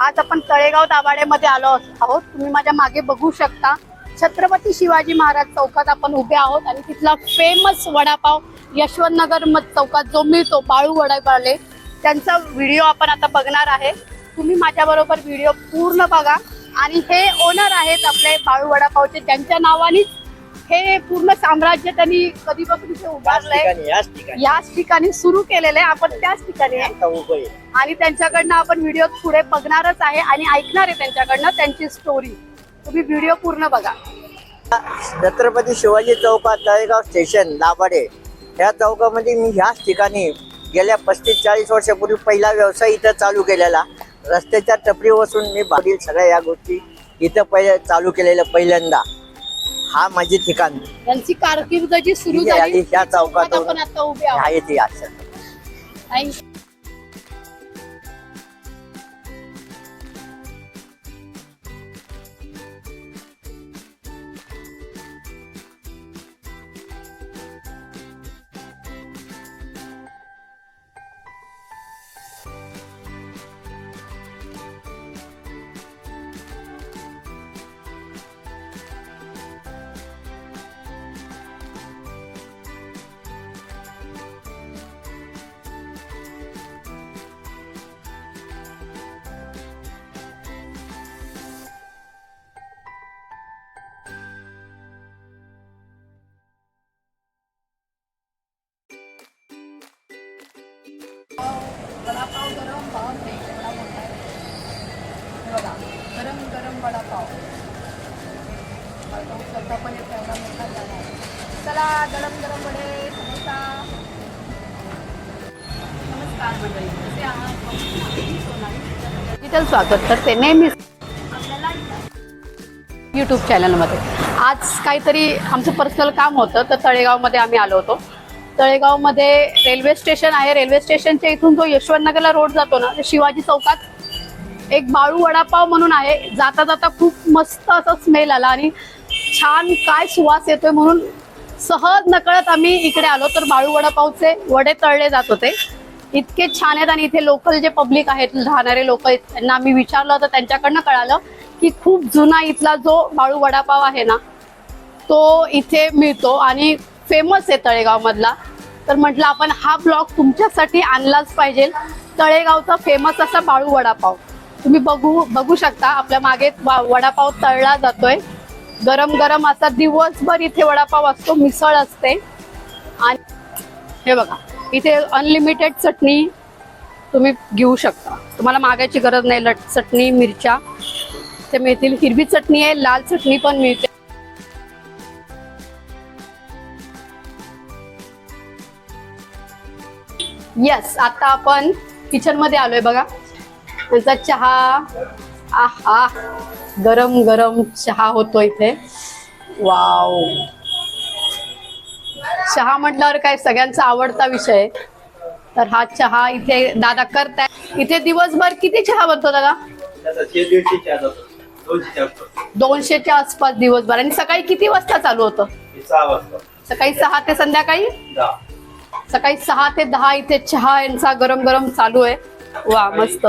आज आपण तळेगाव दाभाडेमध्ये आलो आहोत. तुम्ही माझ्या मागे बघू शकता. छत्रपती शिवाजी महाराज चौकात आपण उभे आहोत आणि तिथला फेमस वडापाव यशवंत नगर चौकात जो मिळतो बाळू वडापावले त्यांचा व्हिडिओ आपण आता बघणार आहे. तुम्ही माझ्याबरोबर व्हिडिओ पूर्ण बघा. आणि हे ओनर आहेत आपले बाळू वडापावचे. त्यांच्या नावानेच हे पूर्ण साम्राज्य त्यांनी कधीपासून इथे उभारलंय. याच ठिकाणी. सुरू केलेलं आहे. आपण त्याच ठिकाणी आहे. आणि त्यांच्याकडनं आपण व्हिडिओ पुढे बघणारच आहे आणि ऐकणार आहे त्यांच्याकडनं त्यांची स्टोरी तुम्ही व्हिडिओ पूर्ण बघा. छत्रपती शिवाजी चौकात तळेगाव स्टेशन दाभाडे या चौकामध्ये मी ह्याच ठिकाणी गेल्या पस्तीस चाळीस वर्षापूर्वी पहिला व्यवसाय इथं चालू केलेला. रस्त्याच्या टपरी बसून मी बागील सगळ्या या गोष्टी इथं पहिले चालू केलेलं पहिल्यांदा. हा माझी ठिकाण. त्यांची कारकीर्द जी सुरू ही झाली त्या चौकात. आपण आता उभे आहोत. आहे ती असं Thank वडापाव गरम भाव नाही एवढा मोठा आहे. बघा गरम गरम वडापाव पण एवढा मोठा झाला. चला गरम गरम वडे समोसा नमस्कार मंडळी कसे आहात मी सोनाली. डिजिटल स्वागत करते नेहमीच यूट्यूब चॅनलमध्ये आज काहीतरी आमचं पर्सनल काम होतं तर तळेगावमध्ये आम्ही आलो होतो तळेगावमध्ये रेल्वे स्टेशन आहे. रेल्वे स्टेशनच्या इथून जो यशवंतनगरला रोड जातो ना शिवाजी चौकात एक बाळू वडापाव म्हणून आहे. जाता जाता खूप मस्त असा स्मेल आला आणि छान काय सुवास येतोय म्हणून सहज नकळत आम्ही इकडे आलो. तर बाळू वडापावचे वडे तळले जात होते. इतके छान आहेत आणि इथे लोकल जे पब्लिक आहेत राहणारे लोक आहेत त्यांना आम्ही विचारलं होतं त्यांच्याकडनं कळालं की खूप जुना इथला जो बाळू वडापाव आहे ना तो इथे मिळतो आणि फेमस आहे तळेगाव मधला तर म्हटलं आपण हा ब्लॉग तुमच्यासाठी आणलाच पाहिजे. तळेगावचा फेमस असा बाळू वडापाव. तुम्ही बघू बघू शकता आपल्या मागे वा- वडापाव तळला जातोय. गरम गरम असा दिवसभर इथे वडापाव असतो मिसळ असते. आणि हे बघा इथे अनलिमिटेड चटणी तुम्ही घेऊ शकता. तुम्हाला मागायची गरज नाही लट चटणी मिरच्या. ते मिळतील हिरवी चटणी आहे लाल चटणी पण मिळते. येस आता आपण किचनमध्ये आलोय बघा. त्यांचा चहा आहा गरम गरम चहा होतो इथे. वाव चहा म्हटल्यावर काय सगळ्यांचा आवडता विषय. तर हा चहा इथे दादा करताय. इथे दिवसभर किती चहा बनतो दादा? दोनशेच्या आसपास दिवसभर. आणि सकाळी किती वाजता चालू होतं? सकाळी सहा ते संध्याकाळी? सकाळी सहा ते दहा इथे चहा यांचा गरम गरम चालू आहे. वा मस्त.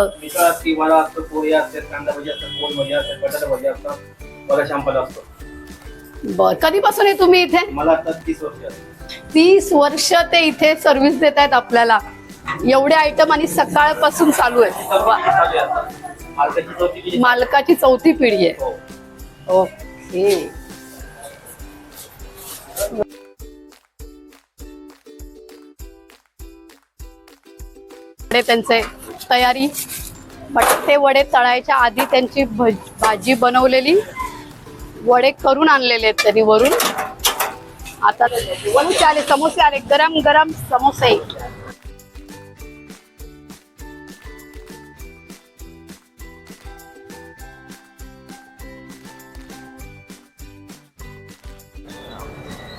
बर कधीपासून आहे तुम्ही इथे? मला तीस वर्ष ते इथे सर्व्हिस देत आहेत आपल्याला. एवढे आयटम आणि सकाळपासून चालू आहे. चौथी पिढी. मालकाची चौथी पिढी आहे. हो. ओके. वडे त्यांचे तयारी. ते वडे तळायच्या आधी त्यांची भज- भाजी बनवलेली. वडे करून आणलेले आहेत त्यांनी वरून. आता समोसे आले समोसे आले. गरम गरम समोसे.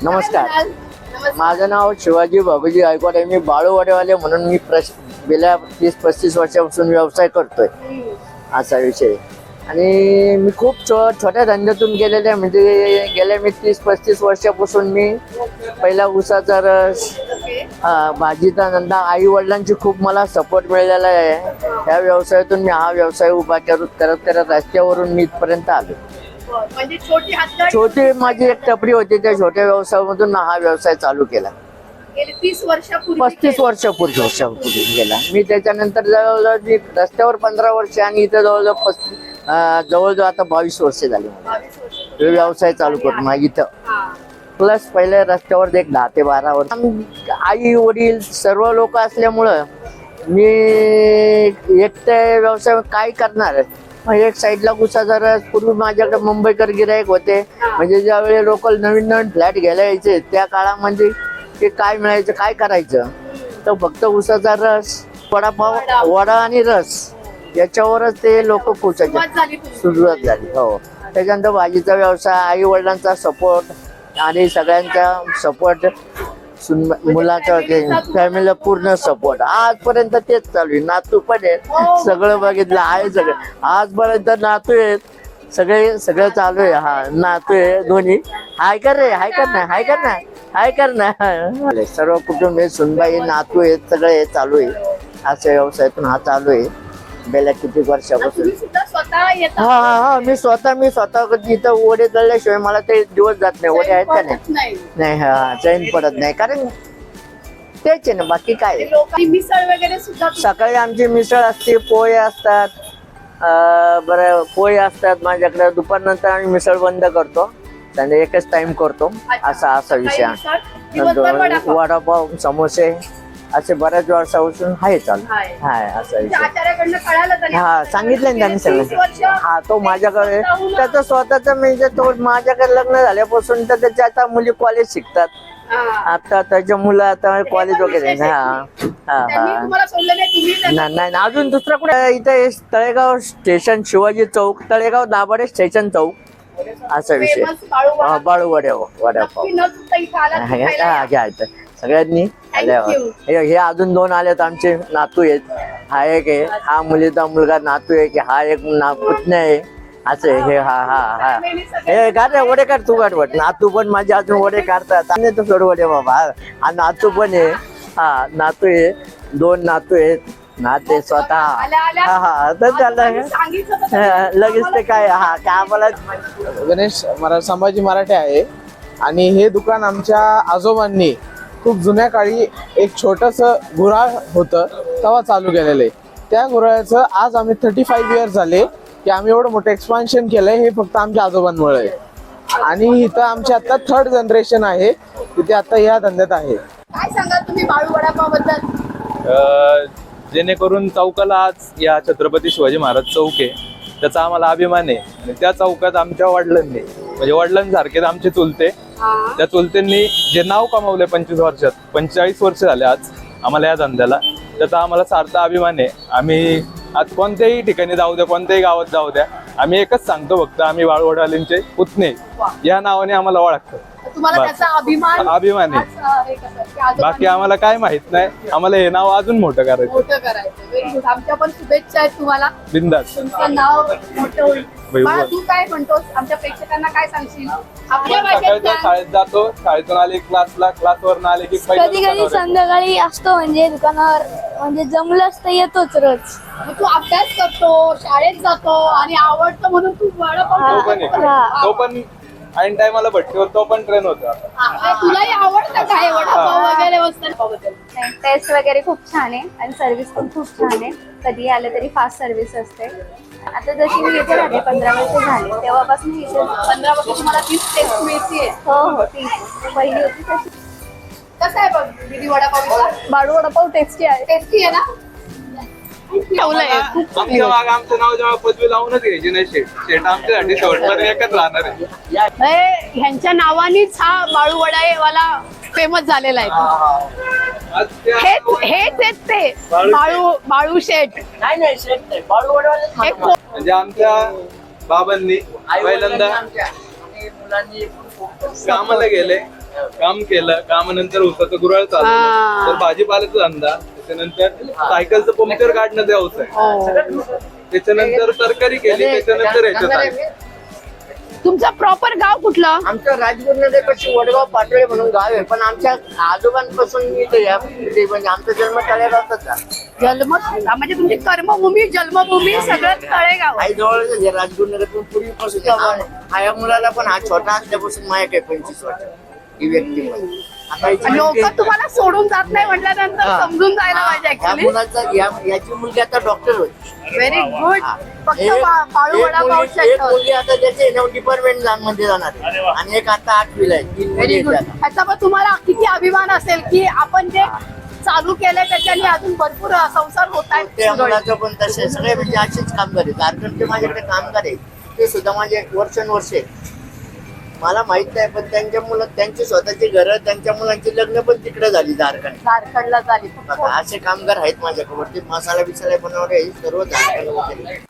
नमस्कार. माझं नाव शिवाजी बाबूजी गायकवाड आहे. मी बाळूवाडेवाले म्हणून मी प्रश गेल्या तीस पस्तीस वर्षापासून व्यवसाय करतोय. असा विषय. आणि मी खूप छो छोट्या धंद्यातून गेलेले. म्हणजे गेल्या मी तीस पस्तीस वर्षापासून मी पहिला ऊसाचा रस भाजीचा धंदा आई वडिलांची खूप मला सपोर्ट मिळालेला आहे. या व्यवसायातून मी हा व्यवसाय उभा करत करत करत रस्त्यावरून मी इथपर्यंत आलो. म्हणजे छोटी माझी एक टपरी होती. त्या छोट्या व्यवसायामधून हा व्यवसाय चालू केला. गेली तीस वर्षापूर्वी पस्तीस वर्षापूर्वी वर्षापूर्वी गेला. मी त्याच्यानंतर जवळजवळ मी रस्त्यावर पंधरा वर्ष आणि इथं जवळजवळ पस्तीस जवळजवळ आता बावीस वर्ष झाली. मला. बावीस वर्ष हे व्यवसाय चालू करून मग इथं. प्लस पहिले रस्त्यावर एक दहा ते बारा वर्ष. आई वडील सर्व लोक असल्यामुळं मी एकटे व्यवसाय काय करणार एक साईडला गुसाचा रस पूर्वी माझ्याकडे मुंबईकर गिरायक होते. म्हणजे ज्यावेळी लोक नवीन नवीन फ्लॅट घ्यायला यायचे त्या काळामध्ये ते काय मिळायचं काय करायचं? तर फक्त उसाचा रस वडापाव वडा आणि रस याच्यावरच ते लोक पोचायचे. सुरुवात झाली हो. त्याच्यानंतर भाजीचा व्यवसाय आई वडिलांचा सपोर्ट आणि सगळ्यांचा सपोर्ट मुलाचा फॅमिलीला पूर्ण सपोर्ट आजपर्यंत तेच चालू आहे. नातू पण आहे सगळं बघितलं आहे सगळं. आजपर्यंत नातू आहेत. सगळे सगळं चालू आहे. हा नातू आहे दोन्ही. हाय कर रे हाय कर ना हाय कर ना हाय कर ना सर्व कुटुंब सुनबाई नातू आहेत सगळे चालू आहे. अशा व्यवसायातून हा चालू आहे. गेल्या किती वर्षापासून? तुम्ही सुद्धा स्वतः येता. हा हा हा मी स्वतः मी स्वतः इथं ओढे तळल्याशिवाय मला ते दिवस जात नाही. ओढे आहेत का नाही? नाही. हा चैन पडत नाही. कारण तेच आहे ना बाकी काय मिसळ वगैरे सुद्धा सकाळी आमची मिसळ असते पोहे असतात. अं, बरं पोहे असतात माझ्याकडे. दुपारनंतर आम्ही मिसळ बंद करतो. त्याने एकच टाइम करतो असा असा विषय नंतर वडापाव. समोसे असे बऱ्याच वर्षापासून आहे चालू हाय. असा म्हणजे विषय हा सांगितलं त्यांनी वर्ष सगळं हा तो माझ्याकडे त्याचं स्वतःच म्हणजे तो माझ्याकडे लग्न झाल्यापासून तर त्याच्या आता मुली कॉलेज शिकतात. आता त्याच्या मुलं आता कॉलेज वगैरे. हा हा हा नाही. अजून दुसरा कुठे इथे तळेगाव स्टेशन शिवाजी चौक तळेगाव दाभाडे स्टेशन चौक असा विषय. हा, बाळू वडे वडापाव नक्की न चुकता इथं आलात हा, की खायला हा, या. घ्या. सगळ्यांनी. हे अजून दोन आलेत आमचे नातू आहेत हा एक आहे हा मुलीचा मुलगा नातू आहे की हा एक ना पुतण्या आहे असं. हे हा हा हा. हे काढ वडे काढ तू काढ वड नातू पण माझे अजून वडे काढतात आणि तो सोड वडे बाबा हा नातू पण आहे हा नातू आहे दोन नातू आहेत स्वतः. आल्या. हा हा तर हा, लगेच ते काय हा काय आम्हाला गणेश मरा संभाजी मराठे आहे. आणि हे दुकान आमच्या आजोबांनी खूप जुन्या काळी एक छोटस गुऱ्हाळ होतं तेव्हा चालू केलेलं आहे. त्या गुऱ्हाळाचं आज आम्ही थर्टी फाईव्ह इयर्स झाले की आम्ही एवढं मोठं एक्सपान्शन केलंय हे फक्त आमच्या आजोबांमुळे आहे. आणि इथं आमची आता थर्ड जनरेशन आहे तिथे आता या धंद्यात आहे. काय सांगाल तुम्ही बाळू वडापावबद्दल अ, जेणेकरून चौकाला आज या छत्रपती शिवाजी महाराज चौक आहे. त्याचा आम्हाला अभिमान आहे. आणि त्या चौकात आमच्या वडिलांनी म्हणजे वडिलांसारखेच आमचे चुलते. त्या चुलत्यांनी जे नाव कमावले पंचवीस वर्षात पंचेचाळीस वर्ष झाले आज आम्हाला या धंद्याला. त्याचा आम्हाला सार्थ अभिमान आहे. आम्ही आज कोणत्याही ठिकाणी जाऊ द्या कोणत्याही गावात जाऊ द्या. आम्ही एकच सांगतो फक्त आम्ही वाळवडालींचे पुतणे. या नावाने आम्हाला ओळखतो तुम्हाला. त्याचा अभिमान अभिमान आहे. आज, अं, हे कसं, की आजोबांनी बाकी आम्हाला काय माहीत नाही आम्हाला हे नाव अजून मोठं करायचं मोठं करायचं आमच्या पण शुभेच्छा आहेत तुम्हाला बिंदास तुमचं नाव मोठं होईल बाई, बाळा, वा. तू काय म्हणतोस आमच्या प्रेक्षकांना काय सांगशील आपल्या भाषेत सकाळच्या सांग. शाळेत जातो शाळेतून आले क्लासला क्लासवरून आले की पहिलं कधी कधी दुकानावर येतो. संध्याकाळी असतो म्हणजे दुकानावर म्हणजे जमलंच तर येतोच रोज मग तू अभ्यास करतो शाळेत जातो आणि आवडतं म्हणून तू वडापाव तो पण आहे. हा. तो पण ऐन टायमाला भट्टीवर तो पण ट्रेन होता. आ, तुलाही आवडतं काय वडापाव वगैरे वगैरे टेस्ट वगैरे खूप छान आहे आणि सर्व्हिस पण खूप छान आहे. कधी आलं तरी फास्ट सर्व्हिस असते. आता जशी मी इथे राहते पंधरा वर्ष झाले तेव्हापासून इथे पंधरा वर्ष तुम्हाला तीच टेस्ट मिळतीये. हो हो तीच. पहिली होती तशी. कसं आहे बघ दीदी वडापाव बाळू वडापाव टेस्टी आहे. टेस्टी आहे ना? ठेवलंय. खूप आमच्या मागे आमचं नाव जेव्हा पदवी लावूनच घ्यायची नाही शेट शेट आमच्यासाठी शेवटपर्यंत एकच राहणार आहे. हे, ह्यांच्या नावानीच हा बाळू वडावाला फेमस झालेला आहे. हेच हेच आहेत ते. बाळू बाळू शेठ. नाही नाही बाळू को- म्हणजे आमच्या बाबांनी पहिल्यांदा मुलांनी कामाला गेले. काम केलं. कामानंतर उसाचं गुराळ. चालू तर भाजीपाल्याचा धंदा त्याच्यानंतर सायकलचं पंक्चर काढण्याचा व्यवसाय हो. त्याच्यानंतर तरकारी केली त्याच्यानंतर याच्यात तुमचं प्रॉपर गाव कुठलं आमचं राजगुरुनगर कशी वडगाव पाटोळे म्हणून गाव आहे पण आमच्या आजोबांपासून मी या इथे म्हणजे आमचा जन्म आहे. जन्म म्हणजे तुमची कर्मभूमी जन्मभूमी सगळं तळेगाव आई जवळ राजगुरुनगर पण पूर्वीपासून आहे. हा या मुलाला पण हा छोटा असल्यापासून माया काय पंचवीस वर्ष ही व्यक्ती लोक तुम्हाला सोडून जात नाही म्हटल्यानंतर हा. समजून जायला पाहिजे या ऍक्च्युली मुलाचा या याची मुलगी आता डॉक्टर होती. Very good. फक्त एक- पा- पाळू एक वडापाव मुलगी- एक मुलगी आता त्याचे डिपार्टमेंटमध्ये जाणार आहे. आणि एक आता आठवीला आहे. तीन मुली व्हेरी आहेत गुड त्याला. ह्याचा पण तुम्हाला किती अभिमान असेल की आपण जे चालू केलंय त्याच्याने अजून भरपूर संसार होत त्या आहेत मुलाचं पण तसे सगळे म्हणजे असेच कामगार आहेत. झारखंडचे माझ्याकडे कामगार आहे ते सुद्धा माझे वर्षानुवर्ष मला माहीत नाही पण त्यांच्या मुलं त्यांची स्वतःची घरं त्यांच्या मुलांची लग्न पण तिकडे झाली झारखंड झारखंडला झाली बघा, असे कामगार आहेत माझ्याकडे ते मसाला बिसाला बनवणारे हे सर्व झारखंड वगैरे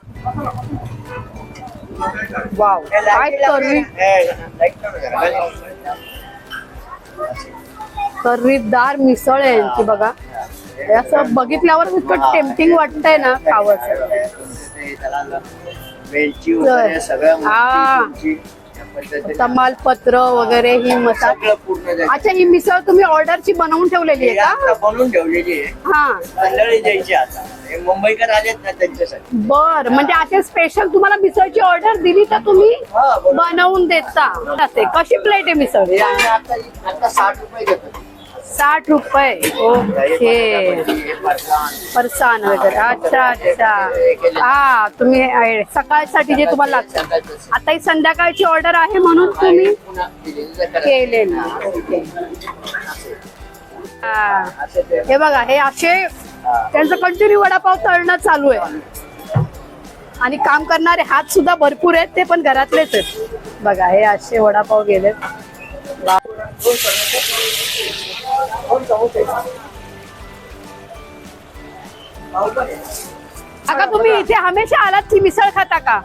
वाव काय मिसळ आहे यांची बघा हे असं बघितल्यावर इतकं टेम्पटिंग वाटतंय ना खावं वेलची वगैरे सगळं हा. तुमची तमालपत्र वगैरे ही मसाला. पूर्ण. अच्छा ही मिसळ तुम्ही ऑर्डरची बनवून ठेवलेली आहे का? बनवून ठेवलेली आहे. हा. मंडळी द्यायची आता. हे मुंबईकर आलेत ना त्यांच्यासाठी. बर म्हणजे असे स्पेशल तुम्हाला मिसळची ऑर्डर दिली तर तुम्ही हा. बनवून देता. कशी प्लेट आहे मिसळ आता साठ रुपये घेतो साठ रुपये. ओके. हे वगैरे अच्छा अच्छा. हा तुम्ही सकाळसाठी जे तुम्हाला लागतं. आता ही संध्याकाळची ऑर्डर आहे म्हणून तुम्ही केलेलं ओके. हे. बघा हे असे त्यांचं कंटिन्यू वडापाव तळणं चालू आहे. आणि काम करणारे हात सुद्धा भरपूर आहेत ते पण घरातलेच आहेत. बघा हे असे वडापाव गेलेत. आता तुम्ही इथे हमेशा आलात की मिसळ खाता का?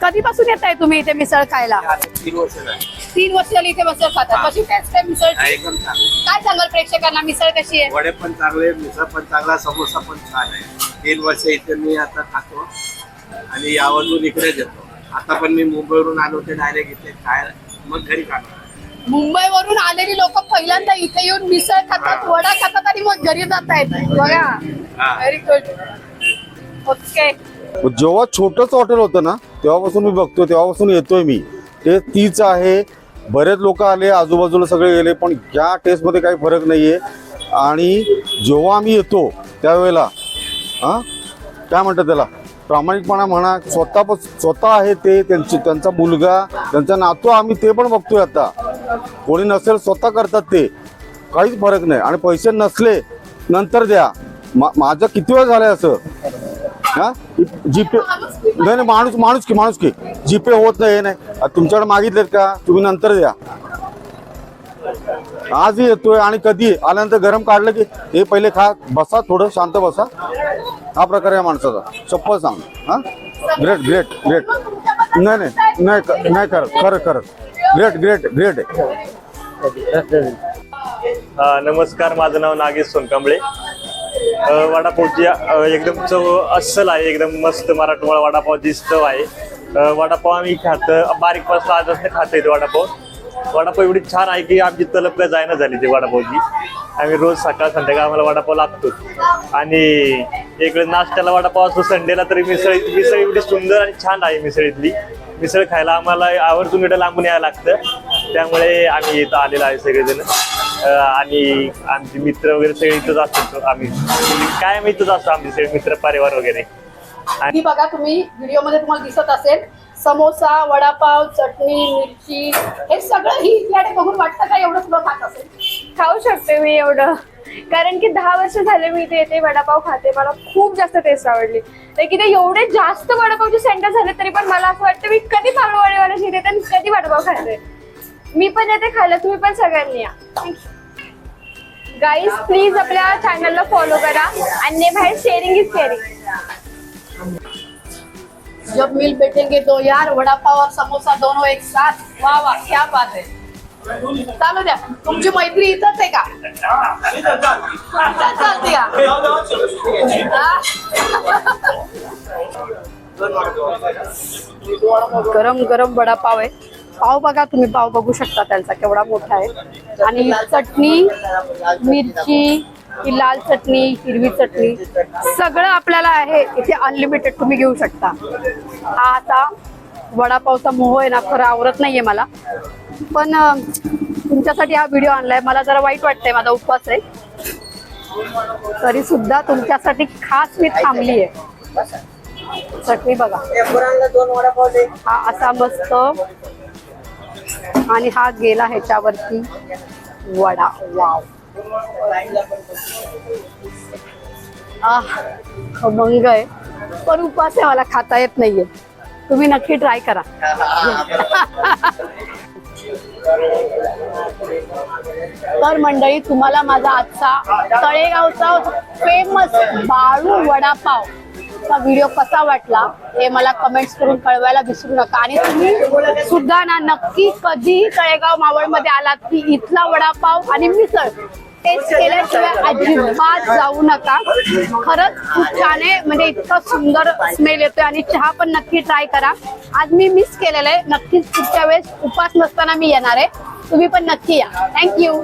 कधीपासून येत आहे तुम्ही इथे मिसळ खायला? तीन वर्ष झाली. तीन वर्ष झाली इथे मिसळ खाता कशी टेस्ट आहे मिसळ? एकदम काय सांगाल प्रेक्षकांना? मिसळ कशी आहे? वडे पण चांगले मिसळ पण चांगला समोसा पण छान आहे. तीन वर्ष इथे मी आता खातो आणि यावरून इकडेच येतो. आता पण मी मुंबईवरून आलो ते डायरेक्ट इथे खायला मग घरी खाणार. मुंबईवरून आलेली लोक पहिल्यांदा इथे येऊन मिसळ खातात वडा खातात आणि मग घरी जात आहेत. बघा. व्हेरी गुड ओके जेव्हा छोटंच हॉटेल होतं ना तेव्हापासून मी बघतोय तेव्हापासून येतोय मी. ते तीच आहे. बरेच लोक आले आजूबाजूला सगळे गेले पण या टेस्टमध्ये काही फरक नाही आहे आणि जेव्हा आम्ही येतो त्यावेळेला हां? काय म्हणतात त्याला? प्रामाणिकपणा म्हणा स्वतः पण स्वतः आहे ते त्यांची त्यांचा मुलगा त्यांचा नातू आम्ही ते पण बघतोय आता. कोणी नसेल स्वतः करतात ते. काहीच फरक नाही. आणि पैसे नसले नंतर द्या. मा माझं किती वेळ झालंय असं? हा? जीपे नाही नाही माणूस माणूस की माणूस की. जीपे होत नाही हे नाही. तुमच्याकडे मागितलेत का? तुम्ही नंतर द्या. आज येतोय आणि कधी? आल्यानंतर गरम काढलं की हे पहिले खा. बसा थोडं शांत बसा. हा प्रकार आहे माणसाचा. चप्पल सांग. हा? Great great great. नाही नाही नाही क- खरं करत खरं. ग्रेट ग्रेट ग्रेट आहे नमस्कार माझं नाव नागेश सोनकांबळे. वडापावची अ, एकदम चव अस्सल आहे एकदम मस्त मराठवाडा वडापावची चव आहे. अ, वडापाव आम्ही खात बारीकपासून आजच खातो येते वडापाव. वडापाव एवढी छान आहे की आमची तलब काय जायना झाली ती वडापावची. आम्ही रोज सकाळ संध्याकाळ आम्हाला वडापाव लागतो आणि इकडे नाश्त्याला वडापाव असतो संडेला तरी मिसळ मिसळ एवढी सुंदर आणि छान आहे मिसळीतली. मिसळ खायला आम्हाला आवर्जून इकडे लांबून यायला लागतं. त्यामुळे आम्ही इथं आलेलो आहे सगळेजण. आणि आमचे मित्र वगैरे सगळे इथंच असतो आम्ही. कायम इथंच असतो आमचे सगळे मित्र परिवार वगैरे. आणि बघा तुम्ही व्हिडिओमध्ये तुम्हाला दिसत असेल समोसा वडापाव चटणी मिरची हे सगळं ही इथल्याकडे बघून वाटतं का एवढं तुला खात असेल? खाऊ शकते मी एवढं. कारण की दहा वर्ष झाले मी इथे येते वडापाव खाते. मला खूप जास्त टेस्ट आवडली. तर की ते एवढे जास्त वडापावचे सेंटर झाले तरी पण मला असं वाटतं मी कधी पाळूवाडीवाला येते आणि कधी वडापाव खाते. मी पण येते खायला तुम्ही पण सगळ्यांनी या. गाईज प्लीज आपल्या चॅनलला फॉलो करा. आणि बाहेर शेअरिंग इज केअरिंग जब मिल बैठेंगे दो यार वडापाव और समोसा दोनों एक साथ। वाह वाह क्या बात है। चालू द्या। तुमची मैत्री इथंच आहे का? इथंच चालते का गरम गरम वडापाव आहे. पाव बघा तुम्ही पाव बघू शकता त्यांचा केवढा मोठा आहे. आणि चटणी मिरची ही लाल चटणी हिरवी चटणी सगळं आपल्याला आहे. इथे अनलिमिटेड तुम्ही घेऊ शकता. हा आता वडापावचा मोह आहे ना खरं आवरत नाहीये मला. पण तुमच्यासाठी हा व्हिडिओ आणलाय. मला जरा वाईट वाटतंय माझा उपवास आहे. तरी सुद्धा तुमच्यासाठी खास मी थांबली आहे चटणी बघा. हा असा मस्त आणि हा गेला ह्याच्यावरती वडा. वाव खमंग आहे. पण उपास आहे मला खाता येत नाहीये. तुम्ही नक्की ट्राय करा. तर मंडळी तुम्हाला माझा आजचा तळेगावचा फेमस बाळू वडापाव. आजचा व्हिडिओ कसा वाटला हे मला कमेंट्स करून कळवायला विसरू नका. आणि तुम्ही सुद्धा ना नक्की कधीही तळेगाव मावळमध्ये आलात की इथला वडापाव आणि मिसळ टेस्ट केल्याशिवाय अजिबात जाऊ नका. खरंच खूप छान आहे. म्हणजे इतकं सुंदर स्मेल येतोय आणि चहा पण नक्की ट्राय करा. आज मी मिस केलेलं आहे. नक्कीच पुढच्या वेळेस उपास नसताना मी येणार आहे. तुम्ही पण नक्की या. थँक्यू